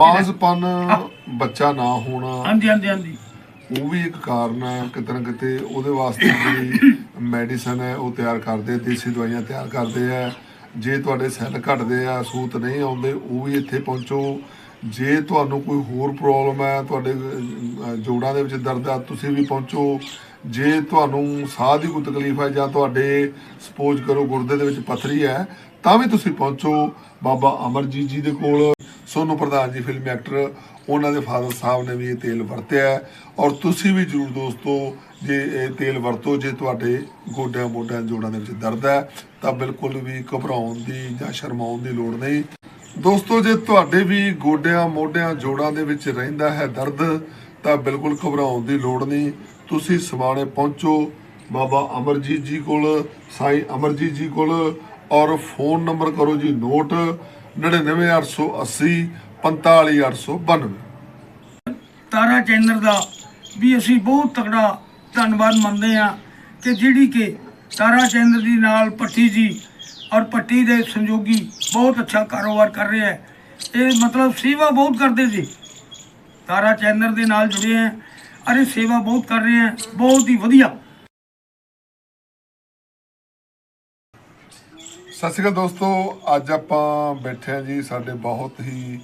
ਬਾਂਝਪਨ ਬੱਚਾ ਨਾ ਹੋਣਾ। ਹਾਂਜੀ ਹਾਂਜੀ ਹਾਂਜੀ। ਉਹ ਵੀ ਇੱਕ ਕਾਰਨ ਹੈ ਕਿਤੇ ਨਾ ਕਿਤੇ ਉਹਦੇ ਵਾਸਤੇ ਜਿਹੜੀ ਮੈਡੀਸਨ ਹੈ ਉਹ ਤਿਆਰ ਕਰਦੇ ਦੇਸੀ ਦਵਾਈਆਂ ਤਿਆਰ ਕਰਦੇ ਆ। ਜੇ ਤੁਹਾਡੇ ਸੈੱਲ ਘਟਦੇ ਆ ਸੂਤ ਨਹੀਂ ਆਉਂਦੇ ਉਹ ਵੀ ਇੱਥੇ ਪਹੁੰਚੋ। ਜੇ ਤੁਹਾਨੂੰ ਕੋਈ ਹੋਰ ਪ੍ਰੋਬਲਮ ਹੈ ਤੁਹਾਡੇ ਜੋੜਾਂ ਦੇ ਵਿੱਚ ਦਰਦ ਆ ਤੁਸੀਂ ਵੀ ਪਹੁੰਚੋ। ਜੇ ਤੁਹਾਨੂੰ ਸਾਹ ਦੀ ਕੋਈ ਤਕਲੀਫ ਹੈ ਜਾਂ ਤੁਹਾਡੇ ਸਪੋਜ਼ ਕਰੋ ਗੁਰਦੇ ਦੇ ਵਿੱਚ ਪੱਥਰੀ ਹੈ ਤਾਂ ਵੀ ਤੁਸੀਂ ਪਹੁੰਚੋ। ਬਾਬਾ ਅਮਰਜੀਤ ਜੀ ਦੇ ਕੋਲ। ਸੋਨੂ ਪ੍ਰਧਾਨ ਜੀ ਫਿਲਮ ਐਕਟਰ ਉਹਨਾਂ ਦੇ ਫਾਦਰ ਸਾਹਿਬ ਨੇ ਵੀ ਇਹ ਤੇਲ ਵਰਤਿਆ ਔਰ ਤੁਸੀਂ ਵੀ ਜਰੂਰ ਦੋਸਤੋ, ਜੇ ਇਹ ਤੇਲ ਵਰਤੋ, ਜੇ ਤੁਹਾਡੇ ਗੋਡਿਆਂ, ਮੋਢਿਆਂ, ਜੋੜਾਂ ਦੇ ਵਿੱਚ ਦਰਦ ਹੈ, ਤਾਂ ਬਿਲਕੁਲ ਵੀ ਘਬਰਾਉਣ ਦੀ ਜਾਂ ਸ਼ਰਮਾਉਣ ਦੀ ਲੋੜ ਨਹੀਂ। ਦੋਸਤੋ, ਜੇ ਤੁਹਾਡੇ ਵੀ ਗੋਡਿਆਂ, ਮੋਢਿਆਂ, ਜੋੜਾਂ ਦੇ ਵਿੱਚ ਰਹਿੰਦਾ ਹੈ ਦਰਦ, ਤਾਂ ਬਿਲਕੁਲ ਘਬਰਾਉਣ ਦੀ ਲੋੜ ਨਹੀਂ। ਤੁਸੀਂ ਸਮਾਣੇ ਪਹੁੰਚੋ ਬਾਬਾ ਅਮਰਜੀਤ ਜੀ ਕੋਲ, ਸਾਈਂ ਅਮਰਜੀਤ ਜੀ ਕੋਲ, ਔਰ ਫੋਨ ਨੰਬਰ ਕਰੋ ਜੀ ਨੋਟ 99880 45892 ਤਾਰਾ ਚੈਨਲ ਦਾ ਵੀ ਅਸੀਂ ਬਹੁਤ ਤਕੜਾ ਧੰਨਵਾਦ ਮੰਨਦੇ ਹਾਂ ਕਿ ਜਿਹੜੀ ਕਿ ਤਾਰਾ ਚੈਨਲ ਦੀ ਨਾਲ ਪੱਟੀ ਜੀ ਔਰ ਪੱਟੀ ਦੇ ਸੰਯੋਗੀ ਬਹੁਤ ਅੱਛਾ ਕਾਰੋਬਾਰ ਕਰ ਰਿਹਾ ਹੈ। ਇਹ ਮਤਲਬ ਸੇਵਾ ਬਹੁਤ ਕਰਦੇ ਸੀ ਤਾਰਾ ਚੈਨਲ ਦੇ ਨਾਲ ਜੁੜੇ ਹੈ ਅਰੇ ਸੇਵਾ ਬਹੁਤ ਕਰ ਰਹੇ ਹੈ। ਬਹੁਤ ਹੀ ਵਧੀਆ। ਸਤਿ ਸ਼੍ਰੀ ਅਕਾਲ ਦੋਸਤੋ ਅੱਜ ਆਪਾਂ ਬੈਠੇ ਹਾਂ ਜੀ ਸਾਡੇ ਬਹੁਤ ਹੀ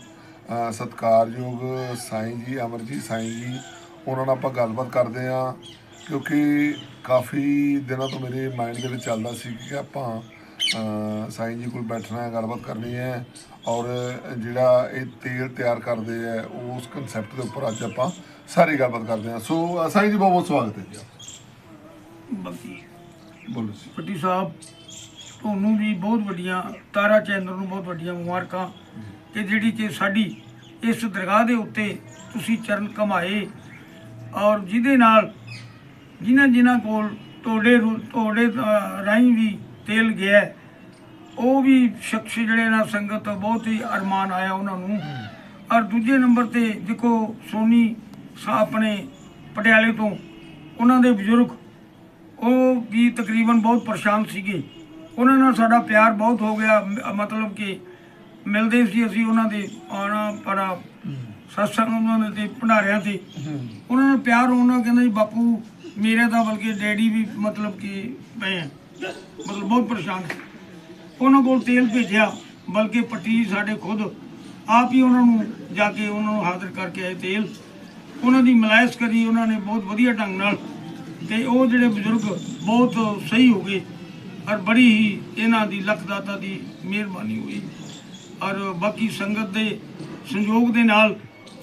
ਸਤਿਕਾਰਯੋਗ ਸਾਈਂ ਜੀ ਅਮਰਜੀਤ ਸਾਈਂ ਜੀ। ਉਹਨਾਂ ਨਾਲ ਆਪਾਂ ਗੱਲਬਾਤ ਕਰਦੇ ਹਾਂ ਕਿਉਂਕਿ ਕਾਫੀ ਦਿਨਾਂ ਤੋਂ ਮੇਰੇ ਮਾਈਂਡ ਦੇ ਵਿੱਚ ਚੱਲਦਾ ਸੀ ਕਿ ਆਪਾਂ ਸਾਈਂ ਜੀ ਕੋਲ ਬੈਠਣਾ ਹੈ ਗੱਲਬਾਤ ਕਰਨੀ ਹੈ। ਔਰ ਜਿਹੜਾ ਇਹ ਤੇਲ ਤਿਆਰ ਕਰਦੇ ਆ ਉਸ ਕਨਸੈਪਟ ਦੇ ਉੱਪਰ ਅੱਜ ਆਪਾਂ ਸਾਰੀ ਗੱਲਬਾਤ ਕਰਦੇ ਹਾਂ। ਸੋ ਸਾਈਂ ਜੀ ਬਹੁਤ ਬਹੁਤ ਸਵਾਗਤ ਹੈ ਜੀ। ਬੋਲੋ ਜੀ। ਪੱਟੀ ਸਾਹਿਬ ਤੁਹਾਨੂੰ ਵੀ ਬਹੁਤ ਵੱਡੀਆਂ, ਤਾਰਾ ਚੈਨਲ ਨੂੰ ਬਹੁਤ ਵੱਡੀਆਂ ਮੁਬਾਰਕਾਂ ਕਿ ਜਿਹੜੀ ਕਿ ਸਾਡੀ ਇਸ ਦਰਗਾਹ ਦੇ ਉੱਤੇ ਤੁਸੀਂ ਚਰਨ ਕਮਾਏ ਔਰ ਜਿਹਦੇ ਨਾਲ ਜਿਨ੍ਹਾਂ ਜਿਨ੍ਹਾਂ ਕੋਲ ਤੁਹਾਡੇ ਰੂ- ਤੁਹਾਡੇ ਰਾਹੀਂ ਵੀ ਤੇਲ ਗਿਆ, ਉਹ ਵੀ ਸ਼ਖਸ ਜਿਹੜੇ ਨਾਲ ਸੰਗਤ ਬਹੁਤ ਹੀ ਅਰਮਾਨ ਆਇਆ ਉਹਨਾਂ ਨੂੰ। ਔਰ ਦੂਜੇ ਨੰਬਰ ਤੇ ਦੇਖੋ ਸੋਨੀ ਸਾ ਆਪਣੇ ਪਟਿਆਲੇ ਤੋਂ, ਉਹਨਾਂ ਦੇ ਬਜ਼ੁਰਗ, ਉਹ ਵੀ ਤਕਰੀਬਨ ਬਹੁਤ ਪਰੇਸ਼ਾਨ ਸੀਗੇ। ਉਹਨਾਂ ਨਾਲ ਸਾਡਾ ਪਿਆਰ ਬਹੁਤ ਹੋ ਗਿਆ। ਮਤਲਬ ਕਿ ਮਿਲਦੇ ਸੀ ਅਸੀਂ ਉਹਨਾਂ ਦੇ ਆਉਣਾ, ਬੜਾ ਸਤਸੰਗ ਉਹਨਾਂ ਦੇ ਤੇ ਭੰਡਾਰਿਆਂ ਤੇ। ਉਹਨਾਂ ਨਾਲ ਪਿਆਰ ਹੋਣਾ ਕਹਿੰਦਾ ਜੀ, ਬਾਪੂ ਮੇਰੇ ਤਾਂ ਬਲਕਿ ਡੈਡੀ ਵੀ ਮਤਲਬ ਕਿ ਮੈਂ ਮਤਲਬ ਬਹੁਤ ਪਰੇਸ਼ਾਨ ਉਹਨਾਂ ਕੋਲ ਤੇਲ ਭੇਜਿਆ, ਬਲਕਿ ਪੱਟੀ ਸਾਡੇ ਖੁਦ ਆਪ ਹੀ ਉਹਨਾਂ ਨੂੰ ਜਾ ਕੇ ਉਹਨਾਂ ਨੂੰ ਹਾਜ਼ਰ ਕਰਕੇ ਆਏ ਤੇਲ। ਉਹਨਾਂ ਦੀ ਮਲਾਇਸ਼ ਕਰੀ, ਉਹਨਾਂ ਨੇ ਬਹੁਤ ਵਧੀਆ ਢੰਗ ਨਾਲ। ਤੇ ਉਹ ਜਿਹੜੇ ਬਜ਼ੁਰਗ ਬਹੁਤ ਸਹੀ ਹੋ ਗਏ। ਔਰ ਬੜੀ ਹੀ ਇਹਨਾਂ ਦੀ ਲੱਖ ਦਾਤਾ ਦੀ ਮਿਹਰਬਾਨੀ ਹੋਈ। ਔਰ ਬਾਕੀ ਸੰਗਤ ਦੇ ਸੰਯੋਗ ਦੇ ਨਾਲ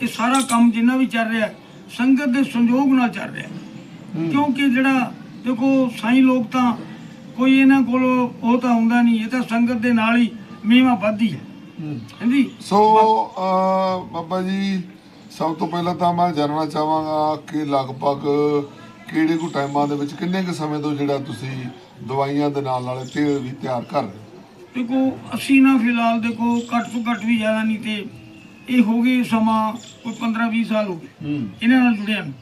ਇਹ ਸਾਰਾ ਕੰਮ ਜਿੰਨਾ ਵੀ ਚੱਲ ਰਿਹਾ ਸੰਗਤ ਦੇ ਸੰਯੋਗ ਨਾਲ ਚੱਲ ਰਿਹਾ। ਕਿਉਂਕਿ ਜਿਹੜਾ ਦੇਖੋ ਸਾਈਂ ਲੋਕ ਤਾਂ ਕੋਈ ਇਹਨਾਂ ਕੋਲ ਉਹ ਤਾਂ ਹੁੰਦਾ ਨਹੀਂ ਇਹ ਤਾਂ ਸੰਗਤ ਦੇ ਨਾਲ ਹੀ ਮੀਮਾ ਵੱਧਦੀ ਹੈ। ਹਾਂਜੀ? ਸੋ ਬਾਬਾ ਜੀ ਸਭ ਤੋਂ ਪਹਿਲਾਂ ਤਾਂ ਮੈਂ ਜਾਣਨਾ ਚਾਹਾਂਗਾ ਕਿ ਲਗਭਗ ਕਿਹੜੇ ਕੁ ਟਾਈਮਾਂ ਦੇ ਵਿੱਚ ਕਿੰਨੇ ਕੁ ਸਮੇਂ ਤੋਂ ਜਿਹੜਾ ਤੁਸੀਂ ਦਵਾਈਆਂ ਦੇ ਨਾਲ ਨਾਲ ਤੇਲ ਵੀ ਤਿਆਰ ਕਰ ਰਹੇ ਹੋ? ਦੇਖੋ ਅਸੀਂ ਨਾ ਫਿਲਹਾਲ ਦੇਖੋ ਘੱਟ ਤੋਂ ਘੱਟ ਵੀ ਜ਼ਿਆਦਾ ਨਹੀਂ ਤੇ ਇਹ ਹੋ ਗਏ ਸਮਾਂ ਕੋਈ 15 20 ਸਾਲ ਹੋ ਗਏ। ਹੂੰ। ਇਹਨਾਂ ਨਾਲ ਜੁੜਿਆ ਨੂੰ।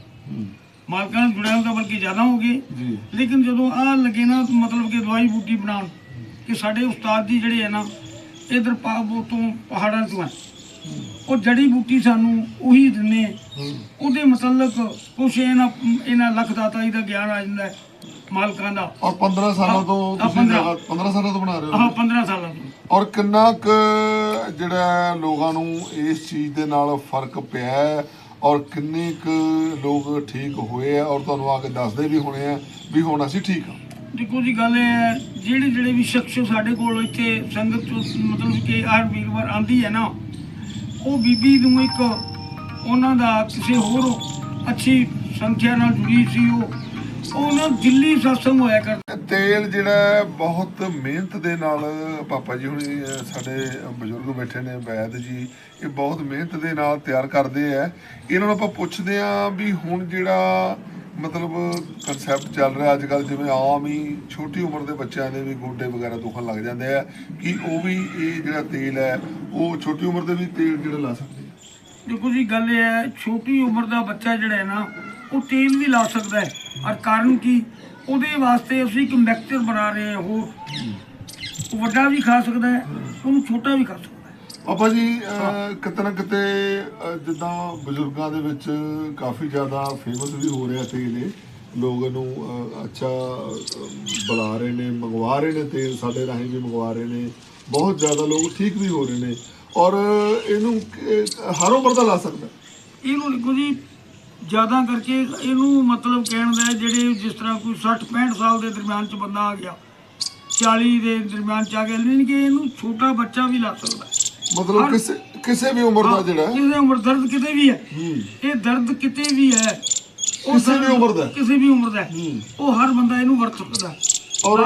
ਮਾਲਕਾਂ ਨਾਲ ਜੁੜਿਆ ਤਾਂ ਬਲਕਿ ਜ਼ਿਆਦਾ ਹੋ ਗਏ। ਜੀ। ਲੇਕਿਨ ਜਦੋਂ ਆ ਲੱਗੇ ਨਾ ਮਤਲਬ ਕਿ ਦਵਾਈ ਬੂਟੀ ਬਣਾਉਣ ਕਿ ਸਾਡੇ ਉਸਤਾਦ ਜੀ ਜਿਹੜੇ ਹੈ ਨਾ ਇਧਰ ਪਾਬੋ ਤੋਂ ਪਹਾੜਾਂ ਤੋਂ ਆ। ਉਹ ਜੜੀ ਬੂਟੀ ਸਾਨੂੰ ਉਹੀ ਆ। ਉਹਦੇ ਮੁਤਲਕ ਕੁਛ ਇਹਨਾਂ ਇਹਨਾਂ ਲੱਖ ਦਾਤਾ ਜੀ ਦਾ ਗਿਆਨ ਆ ਜਾਂਦਾ ਹੈ ਮਾਲਕਾਂ ਦਾ। ਔਰ 15 ਸਾਲਾਂ ਤੋਂ ਹਾਂ, ਤੁਸੀਂ 15 ਲਗਾ- 15 ਸਾਲਾਂ ਤੋਂ ਬਣਾ ਰਹੇ ਆਹ ਹੋ 15 ਸਾਲਾਂ ਤੋਂ। ਔਰ ਕਿੰਨਾ ਕੁ ਜਿਹੜਾ ਲੋਕਾਂ ਨੂੰ ਇਸ ਚੀਜ਼ ਦੇ ਨਾਲ ਫ਼ਰਕ ਪਿਆ ਹੈ? ਔਰ ਕਿੰਨੇ ਕੁ ਲੋਕ ਠੀਕ ਹੋਏ ਆ? ਔਰ ਤੁਹਾਨੂੰ ਆ ਕੇ ਦੱਸਦੇ ਵੀ ਹੋਣੇ ਆ ਵੀ ਹੁਣ ਅਸੀਂ ਠੀਕ ਹਾਂ। ਦੇਖੋ ਜੀ ਗੱਲ ਇਹ ਹੈ ਜਿਹੜੇ ਜਿਹੜੇ ਵੀ ਸ਼ਖਸ ਸਾਡੇ ਕੋਲ ਇੱਥੇ ਸੰਗਤ ਚੋਂ ਮਤਲਬ ਕਿ ਹਰ ਵੀਰਵਾਰ ਆਂਦੀ ਹੈ ਨਾ ਉਹ ਬੀਬੀ ਨੂੰ ਇੱਕ ਉਹਨਾਂ ਦਾ ਕਿਸੇ ਹੋਰ ਅੱਛੀ ਸੰਖਿਆ ਨਾਲ ਜੁੜੀ ਸੀ ਉਹ। ਉਹ ਦਿੱਲੀ ਸਤਸੰਗ ਹੋਇਆ ਕਰ ਤੇਲ ਜਿਹੜਾ ਬਹੁਤ ਮਿਹਨਤ ਦੇ ਨਾਲ ਪਾਪਾ ਜੀ ਹੁਣੀ ਸਾਡੇ ਬਜ਼ੁਰਗ ਬੈਠੇ ਨੇ, ਵੈਦ ਜੀ, ਇਹ ਬਹੁਤ ਮਿਹਨਤ ਦੇ ਨਾਲ ਤਿਆਰ ਕਰਦੇ ਆ। ਇਹਨਾਂ ਨੂੰ ਆਪਾਂ ਪੁੱਛਦੇ ਆ ਵੀ ਹੁਣ ਜਿਹੜਾ ਮਤਲਬ ਕਨਸੈਪਟ ਚੱਲ ਰਿਹਾ ਅੱਜ ਕੱਲ ਜਿਵੇਂ ਆਮ ਹੀ ਛੋਟੀ ਉਮਰ ਦੇ ਬੱਚਿਆਂ ਦੇ ਵੀ ਗੋਡੇ ਵਗੈਰਾ ਦੁਖਣ ਲੱਗ ਜਾਂਦੇ ਆ ਕਿ ਉਹ ਵੀ ਇਹ ਜਿਹੜਾ ਤੇਲ ਹੈ, ਉਹ ਛੋਟੀ ਉਮਰ ਦੇ ਵੀ ਤੇਲ ਜਿਹੜਾ ਲਾ ਸਕਦੇ ਦੇਖੋ ਜੀ, ਗੱਲ ਇਹ ਹੈ, ਛੋਟੀ ਉਮਰ ਦਾ ਬੱਚਾ ਜਿਹੜਾ ਹੈ ਨਾ, ਉਹ ਤੇਲ ਵੀ ਲਾ ਸਕਦਾ ਹੈ। ਔਰ ਕਾਰਨ ਕੀ? ਉਹਦੇ ਵਾਸਤੇ ਅਸੀਂ ਇੱਕ ਮਿਕਸਚਰ ਬਣਾ ਰਹੇ ਹਾਂ ਉਹ ਵੱਡਾ ਵੀ ਖਾ ਸਕਦਾ ਹੈ, ਉਹਨੂੰ ਛੋਟਾ ਵੀ ਖਾ ਸਕਦਾ ਪਾਪਾ ਜੀ ਅਹ, ਕਿਤੇ ਨਾ ਕਿਤੇ ਅਹ, ਜਿੱਦਾਂ ਬਜ਼ੁਰਗਾਂ ਦੇ ਵਿੱਚ ਕਾਫੀ ਜ਼ਿਆਦਾ ਫੇਮਸ ਵੀ ਹੋ ਰਿਹਾ ਤੇਲ ਇਹ। ਲੋਕ ਇਹਨੂੰ ਅਹ, ਅੱਛਾ ਅਹ, ਬੁਲਾ ਰਹੇ ਨੇ ਮੰਗਵਾ ਰਹੇ ਨੇ ਤੇਲ ਸਾਡੇ ਰਾਹੀਂ ਵੀ ਮੰਗਵਾ ਰਹੇ ਨੇ। ਬਹੁਤ ਜ਼ਿਆਦਾ ਲੋਕ ਠੀਕ ਵੀ ਹੋ ਰਹੇ ਨੇ। ਔਰ ਇਹਨੂੰ ਹਰ ਉਮਰ ਦਾ ਲਾ ਸਕਦਾ। ਇਹਨੂੰ ਦੇਖੋ ਜੀ ਜ਼ਿਆਦਾ ਕਰਕੇ ਇਹਨੂੰ ਮਤਲਬ ਕਹਿਣ ਦਾ ਹੈ ਜਿਹੜੇ ਜਿਸ ਤਰ੍ਹਾਂ ਕੋਈ 60 65 ਸਾਲ ਦੇ ਦਰਮਿਆਨ ਚ ਬੰਦਾ ਆ ਗਿਆ 40 ਦੇ ਦਰਮਿਆਨ ਚ ਆ ਗਿਆ ਨਹੀਂ ਕਿ ਇਹਨੂੰ ਛੋਟਾ ਬੱਚਾ ਵੀ ਲਾ ਸਕਦਾ ਹੈ। ਮਤਲਬ ਹਰ- ਕਿਸੇ ਕਿਸੇ ਵੀ ਉਮਰ ਦਾ ਜਿਹੜਾ ਹੈ। ਕਿਸੇ ਉਮਰ ਦਰਦ ਕਿਤੇ ਵੀ ਹੈ। ਹੂੰ। ਇਹ ਦਰਦ ਕਿਤੇ ਵੀ ਹੈ ਉਹ ਕਿਸੇ ਵੀ ਦਰਦ ਉਮਰ ਦਾ ਹੈ। ਕਿਸੇ ਵੀ ਉਮਰ ਦਾ ਹੈ। ਉਹ ਹਰ ਬੰਦਾ ਇਹਨੂੰ ਵਰਤ ਸਕਦਾ ਹੈ। ਔਰ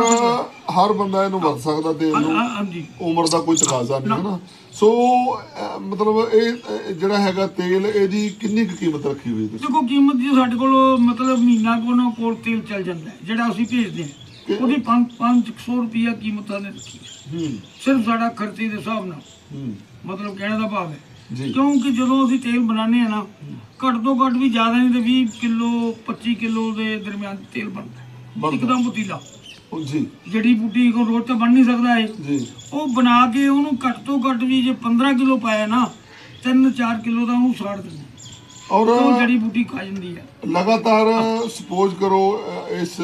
ਹਰ ਬੰਦਾ ਇਹਨੂੰ ਵਰਤ ਸਕਦਾ ਹਾਂ- ਨੂੰ ਹਾਂ- ਹਾਂਜੀ। ਉਮਰ ਦਾ ਕੋਈ ਤਕਾਜ਼ਾ ਨਹੀਂ ਹੈ ਨਾ। ਸੋ ਅਹ, ਮਤਲਬ ਇਹ ਅਹ, ਜਿਹੜਾ ਹੈਗਾ ਤੇਲ ਇਹਦੀ ਕਿੰਨੀ ਕੁ ਕੀਮਤ ਰੱਖੀ ਹੋਈ ਤੁਸੀਂ? ਦੇਖੋ ਕੀਮਤ ਜੀ ਸਾਡੇ ਕੋਲ ਮਤਲਬ ਮਹੀਨਾ ਕੋਲ ਨਾ ਕੋਲ ਤੇਲ ਚੱਲ ਜਾਂਦਾ ਹੈ, ਜਿਹੜਾ ਅਸੀਂ ਭੇਜਦੇ ਹਾਂ। ਉਹਦੀ 500 ਰੁਪਿਆ ਕੀਮਤ ਉਹਨੇ ਰੱਖੀ ਹੈ। ਹੂੰ। ਸਿਰਫ ਸਾਡਾ ਖਰਚੇ ਦੇ ਹਿਸਾਬ ਨਾਲ। ਮਤਲਬ ਕਹਿਣ ਦਾ ਭਾਵ ਹੈ। ਕਿਉਂਕਿ ਜਦੋਂ ਅਸੀਂ ਤੇਲ ਬਣਾਉਂਦੇ ਆ ਨਾ ਘੱਟ ਤੋਂ ਘੱਟ ਵੀ ਜ਼ਿਆਦਾ ਨਹੀਂ ਤੇ 20 ਕਿਲੋ 25 ਕਿਲੋ ਦੇ ਦਰਮਿਆਨ ਤੇਲ ਬਣਦਾ। ਇੱਕਦਮ ਪਤੀਲਾ। ਜੀ। ਜੜੀ ਬੂਟੀ ਕੋ ਰੋਜ਼ ਤਾਂ ਬਣ ਨਹੀਂ ਸਕਦਾ ਇਹ। ਜੀ। ਉਹ ਬਣਾ ਕੇ ਉਹਨੂੰ ਘੱਟ ਤੋਂ ਘੱਟ ਵੀ ਜੇ 15 ਕਿਲੋ ਪਾਇਆ ਨਾ 3-4 ਕਿਲੋ ਦਾ ਉਹਨੂੰ ਸਾੜ ਦਿੰਦੇ ਔਰ ਜੜੀ ਬੂਟੀ ਖਾ ਜਾਂਦੀ ਹੈ? ਲਗਾਤਾਰ ਸਪੋਜ਼ ਕਰੋ ਇਸ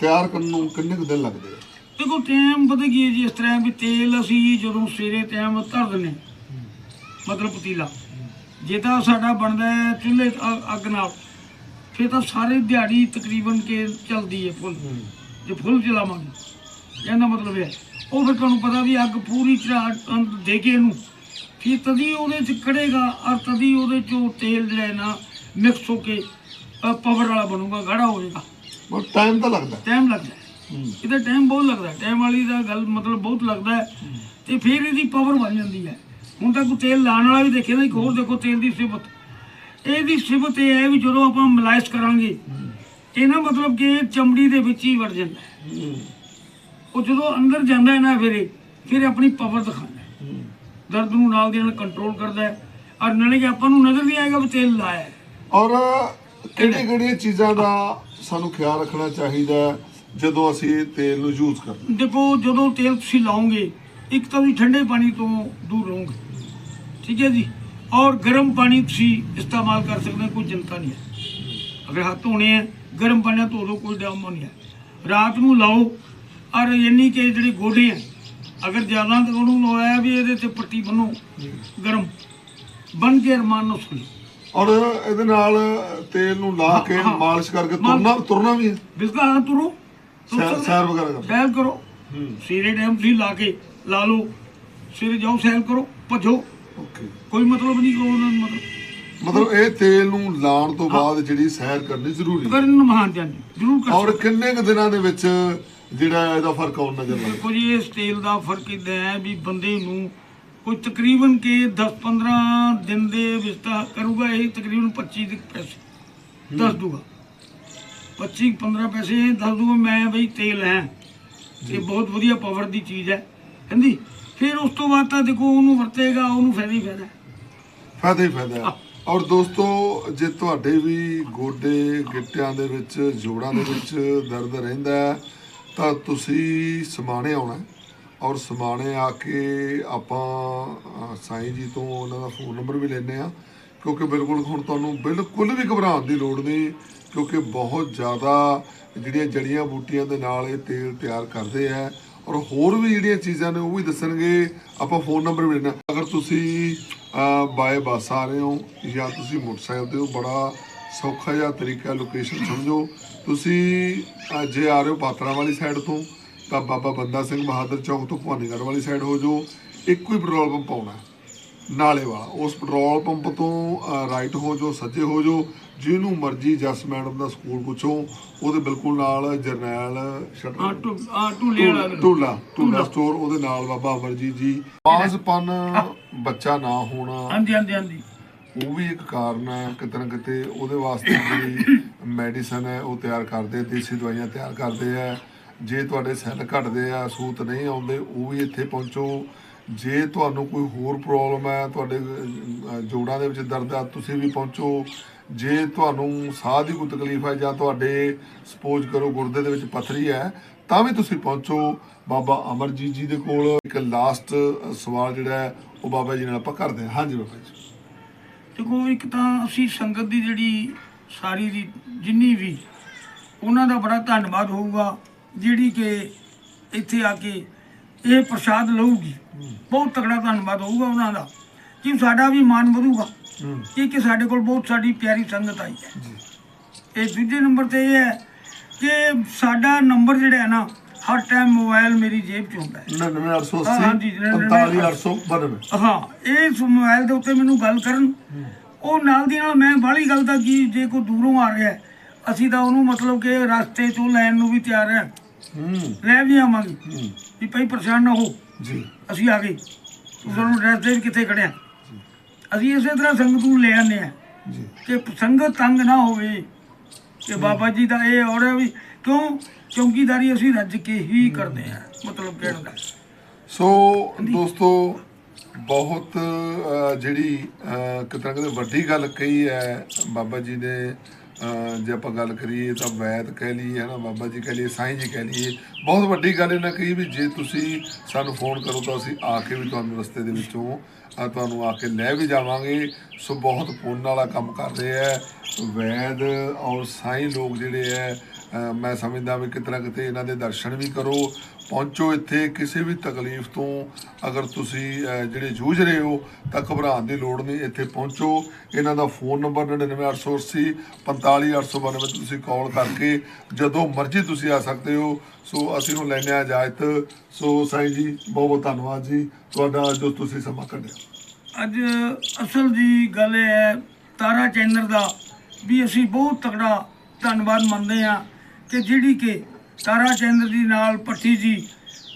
ਤਿਆਰ ਕਰਨ ਨੂੰ ਕਿੰਨੇ ਦਿਨ ਲੱਗਦੇ ਆ? ਦੇਖੋ ਟਾਈਮ ਪਤਾ ਕੀ ਹੈ ਜੀ ਇਸ ਤਰ੍ਹਾਂ ਵੀ ਤੇਲ ਅਸੀਂ ਜਦੋਂ ਸਵੇਰੇ ਟਾਈਮ ਧਰ ਹਾਂ, ਮਤਲਬ ਪਤੀਲਾ। ਜੇ ਤਾਂ ਸਾਡਾ ਬਣਦਾ ਹੈ ਚੁੱਲ੍ਹੇ ਅੱਗ ਨਾਲ ਫਿਰ ਤਾਂ ਸਾਰੀ ਦਿਹਾੜੀ ਤਕਰੀਬਨ ਕੇ ਚੱਲਦੀ ਹੈ ਫੁੱਲ। ਜੇ ਫੁੱਲ ਚਲਾਵਾਂਗੇ ਇਹਦਾ ਮਤਲਬ ਇਹ ਹੈ। ਉਹ ਫਿਰ ਤੁਹਾਨੂੰ ਪਤਾ ਵੀ ਅੱਗ ਪੂਰੀ ਤਰ੍ਹਾਂ ਅੰਤ ਦੇ ਕੇ ਇਹਨੂੰ ਫਿਰ ਤਦੀ ਉਹਦੇ ਚ ਕੜੇਗਾ ਔਰ ਤਦੀ ਉਹਦੇ ਚੋਂ ਤੇਲ ਜਿਹੜਾ ਹੈ ਨਾ ਮਿਕਸ ਹੋ ਕੇ ਪਾਵਰ ਵਾਲਾ ਬਣੂਗਾ ਗਾੜਾ ਹੋਏਗਾ ਬਟ ਟਾਈਮ ਤਾਂ ਲੱਗਦਾ। ਟਾਈਮ ਲੱਗਦਾ ਹੈ ਹੂੰ। ਇਹਦਾ ਟਾਈਮ ਬਹੁਤ ਲੱਗਦਾ ਟਾਈਮ ਵਾਲੀ ਦਾ ਗੱਲ ਮਤਲਬ ਬਹੁਤ ਲੱਗਦਾ ਹੈ ਤੇ ਫਿਰ ਇਹਦੀ ਪਾਵਰ ਬਣ ਜਾਂਦੀ ਹੈ। ਹੁਣ ਤਾਂ ਕੋਈ ਤੇਲ ਲਾਉਣ ਵਾਲਾ ਵੀ ਦੇਖੇ ਨਾ ਇੱਕ ਹੋਰ ਦੇਖੋ ਤੇਲ ਦੀ ਸਿਫਤ। ਇਹਦੀ ਸਿਫਤ ਇਹ ਹੈ ਵੀ ਜਦੋਂ ਆਪਾਂ ਮਲਾਇਸ਼ ਕਰਾਂਗੇ ਇਹ ਨਾ ਮਤਲਬ ਕਿ ਚਮੜੀ ਦੇ ਵਿੱਚ ਹੀ ਵੜ ਜਾਂਦਾ ਉਹ ਜਦੋਂ ਅੰਦਰ ਜਾਂਦਾ ਹੈ ਨਾ ਫਿਰ ਫਿਰ ਆਪਣੀ ਪਾਵਰ ਦਿਖਾਉਂਦਾ ਦਰਦ ਨੂੰ ਨਾਲ ਦੇ ਨਾਲ ਕੰਟਰੋਲ ਕਰਦਾ ਹੈ। ਔਰ ਨਾਲੇ ਕਿ ਆਪਾਂ ਨੂੰ ਨਜ਼ਰ ਨਹੀਂ ਆਏਗਾ ਵੀ ਤੇਲ ਲਾਇਆ ਔਰ ਕਿਹੜੀ? ਕਿਹੜੀਆਂ ਚੀਜ਼ਾਂ ਦਾ ਸਾਨੂੰ ਖਿਆਲ ਰੱਖਣਾ ਚਾਹੀਦਾ ਹੈ? ਜਦੋਂ ਅਸੀਂ ਇਹ ਤੇਲ ਨੂੰ ਯੂਜ਼ ਕਰਦੇ ਦੇਖੋ ਜਦੋਂ ਤੇਲ ਤੁਸੀਂ ਲਾਓਗੇ ਇੱਕ ਤਾਂ ਵੀ ਠੰਡੇ ਪਾਣੀ ਤੋਂ ਦੂਰ ਰਹੋਗੇ। ਠੀਕ ਹੈ ਜੀ? ਔਰ ਗਰਮ ਪਾਣੀ ਤੁਸੀਂ ਇਸਤੇਮਾਲ ਕਰ ਸਕਦੇ ਕੋਈ ਚਿੰਤਾ ਨਹੀਂ ਹੈ। ਅਗਰ ਹੱਥ ਧੋਣੇ ਹੈ ਗਰਮ ਪਾਣੀ ਨਾਲ ਧੋ ਲਓ ਕੋਈ ਡਰਾਮਾ ਨਹੀਂ ਹੈ। ਰਾਤ ਨੂੰ ਲਾਓ ਔਰ ਯਾਨੀ ਕਿ ਜਿਹੜੇ ਗੋਡੇ ਹੈ ਅਗਰ ਜ਼ਿਆਦਾ ਤਾਂ ਉਹਨੂੰ ਲਾਇਆ ਵੀ ਇਹਦੇ ਤੇ ਪੱਟੀ ਬੰਨੋ ਗਰਮ। ਬਨ ਕੇ ਅਰਮਾਨ ਨਾਲ ਸੋਈ ਔਰ ਇਹਦੇ ਨਾਲ ਤੇਲ ਨੂੰ ਲਾ ਕੇ। ਮਾਲਿਸ਼ ਕਰਕੇ ਤੁਰਨਾ ਤੁਰਨਾ ਵੀ ਹੈ। ਬਿਲਕੁਲ ਹਾਂ ਤੁਰ। ਸੈਰ ਸੈਰ ਵਗੈਰਾ ਕਰਨਾ ਸੈਰ ਕਰੋ। ਹੂੰ। ਸਵੇਰੇ ਟਾਈਮ ਤੁਸੀਂ ਲਾ ਕੇ ਲਾ ਲਓ। ਸਵੇਰੇ ਜਾਓ ਸੈਰ ਕਰੋ ਭੱਜੋ। ਓਕੇ। ਕੋਈ ਮਤਲਬ ਨਹੀਂ ਕੋ ਉਹਨਾਂ ਨੂੰ ਮਤਲਬ। ਮਤਲਬ ਇਹ ਤੇਲ ਨੂੰ ਲਾਉਣ ਤੋਂ ਬਾਅਦ ਜਿਹੜੀ ਸੈਰ ਕਰਨੀ ਜ਼ਰੂਰੀ ਹੈ। ਕਰਨ ਮਹਾਨ ਜਾਂਦੇ। ਜ਼ਰੂਰ ਕਰ ਔਰ ਕਿੰਨੇ ਕੁ ਦਿਨਾਂ ਦੇ ਵਿੱਚ ਜਿਹੜਾ ਇਹਦਾ ਫ਼ਰਕ ਆਉਣ ਨਜ਼ਰ ਲੱਗਦਾ ਦੇਖੋ ਜੀ ਇਸ ਤੇਲ ਦਾ ਫ਼ਰਕ ਇਦਾਂ ਹੈ ਵੀ ਬੰਦੇ ਨੂੰ ਕੋਈ ਤਕਰੀਬਨ ਕੇ 10-15 ਦਿਨ ਦੇ ਵਿੱਚ ਤਾਂ ਕਰੂਗਾ ਇਹ ਤਕਰੀਬਨ 25 ਦੇ ਪੈਸੇ ਦੱਸ ਦੂਗਾ। 25-15 ਪੈਸੇ ਦੱਸ ਦੂਗਾ ਮੈਂ ਬਈ ਤੇਲ ਹੈ ਇਹ ਬਹੁਤ ਵਧੀਆ ਪਾਵਰ ਦੀ ਚੀਜ਼ ਹੈ ਕਹਿੰਦੀ ਫਿਰ ਉਸ ਤੋਂ ਬਾਅਦ ਤਾਂ ਦੇਖੋ ਉਹਨੂੰ ਵਰਤੇਗਾ ਉਹਨੂੰ ਫਾਇਦਾ ਹੀ ਫਾਇਦਾ। ਫਾਇਦਾ ਹੀ ਫਾਇਦਾ। ਔਰ ਦੋਸਤੋ ਜੇ ਤੁਹਾਡੇ ਵੀ ਗੋਡੇ ਗਿੱਟਿਆਂ ਦੇ ਵਿੱਚ ਜੋੜਾਂ ਦੇ ਵਿੱਚ ਦਰਦ ਰਹਿੰਦਾ ਤਾਂ ਤੁਸੀਂ ਸਮਾਣੇ ਆਉਣਾ। ਔਰ ਸਮਾਣੇ ਆ ਕੇ ਆਪਾਂ ਸਾਈਂ ਜੀ ਤੋਂ ਉਹਨਾਂ ਦਾ ਫੋਨ ਨੰਬਰ ਵੀ ਲੈਣੇ ਆ ਕਿਉਂਕਿ ਬਿਲਕੁਲ ਹੁਣ ਤੁਹਾਨੂੰ ਬਿਲਕੁਲ ਵੀ ਘਬਰਾਉਣ ਦੀ ਲੋੜ ਨਹੀਂ, ਕਿਉਂਕਿ ਬਹੁਤ ਜ਼ਿਆਦਾ ਜਿਹੜੀਆਂ ਜੜੀਆਂ ਬੂਟੀਆਂ ਦੇ ਨਾਲ ਇਹ ਤੇਲ ਤਿਆਰ ਕਰਦੇ ਆ ਔਰ ਹੋਰ ਵੀ ਜਿਹੜੀਆਂ ਚੀਜ਼ਾਂ ਨੇ ਉਹ ਵੀ ਦੱਸਣਗੇ, ਆਪਾਂ ਫੋਨ ਨੰਬਰ ਵੀ ਲੈਣਾ ਅਗਰ ਤੁਸੀਂ ਬਾਏ ਬੱਸ ਆ ਰਹੇ ਹੋ ਜਾਂ ਤੁਸੀਂ ਮੋਟਰਸਾਈਕਲ ਤੇ ਹੋ, ਬੜਾ ਸੌਖਾ ਜਿਹਾ ਤਰੀਕਾ ਲੋਕੇਸ਼ਨ ਸਮਝੋ। ਤੁਸੀਂ ਜੇ ਆ ਰਹੇ ਹੋ ਪਾਤਰਾ ਵਾਲੀ ਸਾਈਡ ਤੋਂ, ਤਾਂ ਬਾਬਾ ਬੰਦਾ ਸਿੰਘ ਬਹਾਦਰ ਚੌਕ ਤੋਂ ਭਵਾਨੀਗੜ੍ਹ ਵਾਲੀ ਸਾਈਡ ਹੋ ਜਾਓ। ਇੱਕੋ ਹੀ ਪੈਟਰੋਲ ਪੰਪ ਆਉਣਾ ਨਾਲੇ ਵਾਲਾ। ਉਸ ਪੈਟਰੋਲ ਪੰਪ ਤੋਂ ਰਾਈਟ ਹੋ ਜਾਓ ਸੱਜੇ ਹੋ ਜਾਓ ਜਿਹਨੂੰ ਮਰਜ਼ੀ ਜਸ ਮੈਡਮ ਦਾ ਸਕੂਲ ਪੁੱਛੋ ਉਹਦੇ ਬਿਲਕੁਲ ਨਾਲ ਜਰਨੈਲ ਸ਼ਟਰ ਟੂਲੇ ਟੂਲਾ ਉਹਦੇ ਨਾਲ ਬਾਬਾ ਅਮਰਜੀਤ ਜੀ। ਬਾਜ਼ਪਨ ਬੱਚਾ ਨਾ ਹੋਣਾ। ਹਾਂਜੀ ਹਾਂਜੀ ਹਾਂਜੀ। ਉਹ ਵੀ ਇੱਕ ਕਾਰਨ ਹੈ ਕਿਤੇ ਨਾ ਕਿਤੇ ਉਹਦੇ ਵਾਸਤੇ ਜਿਹੜੀ ਮੈਡੀਸਨ ਹੈ ਉਹ ਤਿਆਰ ਕਰਦੇ ਦੇਸੀ ਦਵਾਈਆਂ ਤਿਆਰ ਕਰਦੇ ਆ ਜੇ ਤੁਹਾਡੇ ਸੈੱਲ ਘਟਦੇ ਆ ਸੂਤ ਨਹੀਂ ਆਉਂਦੇ ਉਹ ਵੀ ਇੱਥੇ ਪਹੁੰਚੋ। ਜੇ ਤੁਹਾਨੂੰ ਕੋਈ ਹੋਰ ਪ੍ਰੋਬਲਮ ਹੈ, ਤੁਹਾਡੇ ਜੋੜਾਂ ਦੇ ਵਿੱਚ ਦਰਦ ਹੈ, ਤੁਸੀਂ ਵੀ ਪਹੁੰਚੋ। ਜੇ ਤੁਹਾਨੂੰ ਸਾਹ ਦੀ ਕੋਈ ਤਕਲੀਫ ਹੈ ਜਾਂ ਤੁਹਾਡੇ ਸਪੋਜ਼ ਕਰੋ ਗੁਰਦੇ ਦੇ ਵਿੱਚ ਪੱਥਰੀ ਹੈ, ਤਾਂ ਵੀ ਤੁਸੀਂ ਪਹੁੰਚੋ। ਬਾਬਾ ਅਮਰਜੀਤ ਜੀ ਦੇ ਕੋਲ ਇੱਕ ਲਾਸਟ ਸਵਾਲ ਜਿਹੜਾ ਉਹ ਬਾਬਾ ਜੀ ਨਾਲ ਆਪਾਂ ਕਰਦੇ ਹਾਂ। ਹਾਂਜੀ ਬਾਬਾ ਜੀ। ਦੇਖੋ, ਇੱਕ ਤਾਂ ਅਸੀਂ ਸੰਗਤ ਦੀ ਜਿਹੜੀ ਸਾਰੀ ਦੀ ਜਿੰਨੀ ਵੀ, ਉਹਨਾਂ ਦਾ ਬੜਾ ਧੰਨਵਾਦ ਹੋਊਗਾ, ਜਿਹੜੀ ਕਿ ਇੱਥੇ ਆ ਕੇ ਇਹ ਪ੍ਰਸ਼ਾਦ ਲਊਗੀ। ਬਹੁਤ ਤਕੜਾ ਧੰਨਵਾਦ ਹੋਊਗਾ ਉਹਨਾਂ ਦਾ। ਕਿ ਸਾਡਾ ਵੀ ਮਾਨ ਵਧੂਗਾ। ਕਿ ਕਿ ਸਾਡੇ ਕੋਲ ਬਹੁਤ ਸਾਡੀ ਪਿਆਰੀ ਸੰਗਤ ਆਈ ਹੈ। ਇਹ ਦੂਜੇ ਨੰਬਰ ਤੇ ਇਹ ਹੈ ਕਿ ਸਾਡਾ ਨੰਬਰ ਜਿਹੜਾ ਹੈ ਨਾ ਹਰ ਟਾਈਮ ਮੋਬਾਈਲ ਮੇਰੀ ਜੇਬ 'ਚ ਹੁੰਦਾ ਹੈ। 99880 ਹਾਂ, ਹਾਂਜੀ, 45892 ਹਾਂ ਇਸ ਮੋਬਾਈਲ ਦੇ ਉੱਤੇ ਮੈਨੂੰ ਗੱਲ ਕਰਨ। ਉਹ ਨਾਲ ਦੀ ਨਾਲ ਮੈਂ ਬਾਹਲੀ ਗੱਲ ਦਾ ਕੀ ਜੇ ਕੋਈ ਦੂਰੋਂ ਆ ਰਿਹਾ ਅਸੀਂ ਤਾਂ ਉਹਨੂੰ ਮਤਲਬ ਕਿ ਰਸਤੇ 'ਚੋਂ ਲੈਣ ਨੂੰ ਵੀ ਤਿਆਰ ਹੈ। ਹੂੰ। ਲੈ ਵੀ ਆਵਾਂਗੇ। ਵੀ ਭਾਈ ਪਰੇਸ਼ਾਨ ਨਾ ਹੋ। ਜੀ। ਅਸੀਂ ਆ ਗਏ। ਤੂੰ ਸਾਨੂੰ ਐਡਰੈਸ ਦੇ ਵੀ ਕਿੱਥੇ ਖੜਿਆ ਅਸੀਂ ਇਸੇ ਤਰ੍ਹਾਂ ਸੰਗਤ ਨੂੰ ਲੈ ਆਉਂਦੇ ਆ। ਜੀ। ਕਿ ਸੰਗਤ ਤੰਗ ਨਾ ਹੋਵੇ। ਕਿ ਬਾਬਾ ਜੀ ਦਾ ਇਹ ਔਰ ਵੀ ਕਿਉਂ? ਚੌਂਕੀਦਾਰੀ ਅਸੀਂ ਰੱਜ ਕੇ ਹੀ ਕਰਦੇ ਆ ਮਤਲਬ ਕਹਿਣ ਦਾ। ਸੋ ਦੋਸਤੋ ਬਹੁਤ ਜਿਹੜੀ ਅਹ, ਕਿਤੇ ਵੱਡੀ ਗੱਲ ਕਹੀ ਹੈ ਬਾਬਾ ਜੀ ਨੇ ਜੇ ਆਪਾਂ ਗੱਲ ਕਰੀਏ ਤਾਂ ਵੈਦ ਕਹਿ ਲਈਏ ਹੈ ਨਾ ਬਾਬਾ ਜੀ ਕਹਿ ਲਈਏ ਸਾਈਂ ਜੀ ਕਹਿ ਲਈਏ ਬਹੁਤ ਵੱਡੀ ਗੱਲ ਇਹਨਾਂ ਕਹੀ ਵੀ ਜੇ ਤੁਸੀਂ ਸਾਨੂੰ ਫੋਨ ਕਰੋ ਤਾਂ ਅਸੀਂ ਆ ਕੇ ਵੀ ਤੁਹਾਨੂੰ ਰਸਤੇ ਦੇ ਵਿੱਚੋਂ ਅਹ, ਤੁਹਾਨੂੰ ਆ ਕੇ ਲੈ ਵੀ ਜਾਵਾਂਗੇ। ਸੋ ਬਹੁਤ ਪੁੰਨ ਵਾਲਾ ਕੰਮ ਕਰ ਰਹੇ ਹੈ ਵੈਦ ਔਰ ਸਾਈਂ ਲੋਕ ਜਿਹੜੇ ਹੈ ਮੈਂ ਸਮਝਦਾ ਵੀ ਕਿਤੇ ਨਾ ਕਿਤੇ ਇਹਨਾਂ ਦੇ ਦਰਸ਼ਨ ਵੀ ਕਰੋ ਪਹੁੰਚੋ ਇੱਥੇ ਕਿਸੇ ਵੀ ਤਕਲੀਫ ਤੋਂ। ਅਗਰ ਤੁਸੀਂ ਜਿਹੜੇ ਜੂਝ ਰਹੇ ਹੋ ਤਾਂ ਘਬਰਾਉਣ ਦੀ ਲੋੜ ਨਹੀਂ, ਇੱਥੇ ਪਹੁੰਚੋ। ਇਹਨਾਂ ਦਾ ਫੋਨ ਨੰਬਰ 99880 45892 ਤੇ ਤੁਸੀਂ ਕਾਲ ਕਰਕੇ ਜਦੋਂ ਮਰਜ਼ੀ ਤੁਸੀਂ ਆ ਸਕਦੇ ਹੋ। ਸੋ ਅਸੀਂ ਨੂੰ ਲੈਣੇ ਆ ਇਜਾਜ਼ਤ। ਸੋ ਸਾਈ ਜੀ, ਬਹੁਤ ਬਹੁਤ ਧੰਨਵਾਦ ਜੀ। ਤੁਹਾਡਾ ਜੋ ਤੁਸੀਂ ਸਮਾਂ ਕੱਢਿਆ। ਅੱਜ ਅਸਲ ਦੀ ਗੱਲ ਇਹ ਹੈ, ਤਾਰਾ ਚੈਨਲ ਦਾ, ਵੀ ਅਸੀਂ ਬਹੁਤ ਤਕੜਾ ਧੰਨਵਾਦ ਮੰਨਦੇ ਹਾਂ ਕਿ ਜਿਹੜੀ ਕਿ ਤਾਰਾ ਚੈਨਲ ਦੀ ਨਾਲ ਪੱਟੀ ਜੀ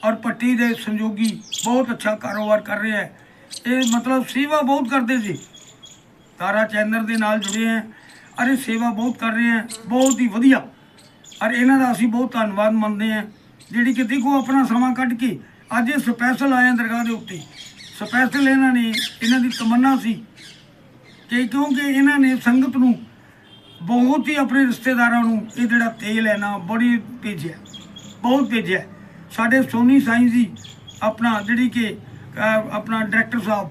ਔਰ ਪੱਟੀ ਦੇ ਸੰਯੋਗੀ ਬਹੁਤ ਅੱਛਾ ਕਾਰੋਬਾਰ ਕਰ ਰਿਹਾ ਹੈ। ਇਹ ਮਤਲਬ ਸੇਵਾ ਬਹੁਤ ਕਰਦੇ ਸੀ ਤਾਰਾ ਚੈਨਲ ਦੇ ਨਾਲ ਜੁੜੇ ਹੈ ਅਰੇ ਸੇਵਾ ਬਹੁਤ ਕਰ ਰਹੇ ਹੈ। ਬਹੁਤ ਹੀ ਵਧੀਆ। ਔਰ ਇਹਨਾਂ ਦਾ ਅਸੀਂ ਬਹੁਤ ਧੰਨਵਾਦ ਮੰਨਦੇ ਹਾਂ। ਜਿਹੜੀ ਕਿ ਦੇਖੋ ਆਪਣਾ ਸਮਾਂ ਕੱਢ ਕੇ ਅੱਜ ਇਹ ਸਪੈਸ਼ਲ ਆਏ ਹਾਂ ਦਰਗਾਹ ਦੇ ਉੱਤੇ। ਸਪੈਸ਼ਲ ਇਹਨਾਂ ਨੇ, ਇਹਨਾਂ ਦੀ ਤਮੰਨਾ ਸੀ ਕਿ ਕਿਉਂਕਿ ਇਹਨਾਂ ਨੇ ਸੰਗਤ ਨੂੰ ਬਹੁਤ ਹੀ ਆਪਣੇ ਰਿਸ਼ਤੇਦਾਰਾਂ ਨੂੰ ਇਹ ਜਿਹੜਾ ਤੇਲ ਹੈ ਨਾ, ਬੜੀ ਭੇਜਿਆ, ਬਹੁਤ ਭੇਜਿਆ। ਸਾਡੇ ਸੋਨੀ ਸਾਈਂ ਜੀ ਆਪਣਾ ਜਿਹੜੀ ਕਿ ਆਪਣਾ ਡਾਇਰੈਕਟਰ ਸਾਹਿਬ,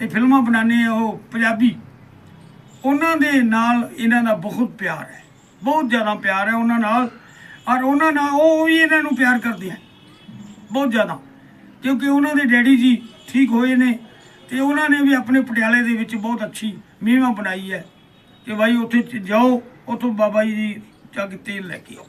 ਇਹ ਫਿਲਮਾਂ ਬਣਾਉਂਦੇ ਆ ਉਹ ਪੰਜਾਬੀ। ਉਹਨਾਂ ਦੇ ਨਾਲ ਇਹਨਾਂ ਦਾ ਬਹੁਤ ਪਿਆਰ ਹੈ, ਬਹੁਤ ਜ਼ਿਆਦਾ ਪਿਆਰ ਹੈ ਉਹਨਾਂ ਨਾਲ। ਔਰ ਉਹਨਾਂ ਨਾਲ ਉਹ ਵੀ ਇਹਨਾਂ ਨੂੰ ਪਿਆਰ ਕਰਦੇ ਆ, ਬਹੁਤ ਜ਼ਿਆਦਾ। ਕਿਉਂਕਿ ਉਹਨਾਂ ਦੇ ਡੈਡੀ ਜੀ ਠੀਕ ਹੋਏ ਨੇ ਤੇ ਉਹਨਾਂ ਨੇ ਵੀ ਆਪਣੇ ਪਟਿਆਲੇ ਦੇ ਵਿੱਚ ਬਹੁਤ ਅੱਛੀ ਮਹਿਮਾ ਬਣਾਈ ਹੈ। ਕਿ ਬਾਈ ਉੱਥੇ ਜਾਓ, ਉੱਥੋਂ ਬਾਬਾ ਜੀ ਦੀ ਜਾ ਤੇਲ ਲੈ ਕੇ ਆਓ।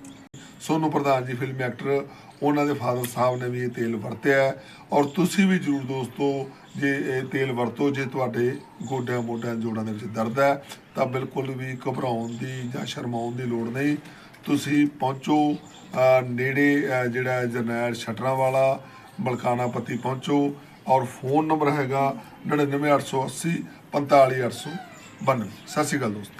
ਸੋਨੂ ਪ੍ਰਧਾਨ ਜੀ, ਫਿਲਮ ਐਕਟਰ, ਉਹਨਾਂ ਦੇ ਫਾਦਰ ਸਾਹਿਬ ਨੇ ਵੀ ਇਹ ਤੇਲ ਵਰਤਿਆ ਔਰ ਤੁਸੀਂ ਵੀ ਜਰੂਰ ਦੋਸਤੋ, ਜੇ ਇਹ ਤੇਲ ਵਰਤੋ, ਜੇ ਤੁਹਾਡੇ ਗੋਡਿਆਂ, ਮੋਢਿਆਂ, ਜੋੜਾਂ ਦੇ ਵਿੱਚ ਦਰਦ ਹੈ, ਤਾਂ ਬਿਲਕੁਲ ਵੀ ਘਬਰਾਉਣ ਦੀ ਜਾਂ ਸ਼ਰਮਾਉਣ ਦੀ ਲੋੜ ਨਹੀਂ। ਤੁਸੀਂ ਪਹੁੰਚੋ ਨੇੜੇ ਜਿਹੜਾ ਜਰਨੈਲ ਛਟਰਾਂ ਵਾਲਾ ਬਲਕਾਨਾਪਤੀ ਪਹੁੰਚੋ। ਔਰ ਫੋਨ ਨੰਬਰ ਹੈਗਾ 99880 45892 ਸਤਿ ਸ਼੍ਰੀ ਅਕਾਲ ਦੋਸਤੋ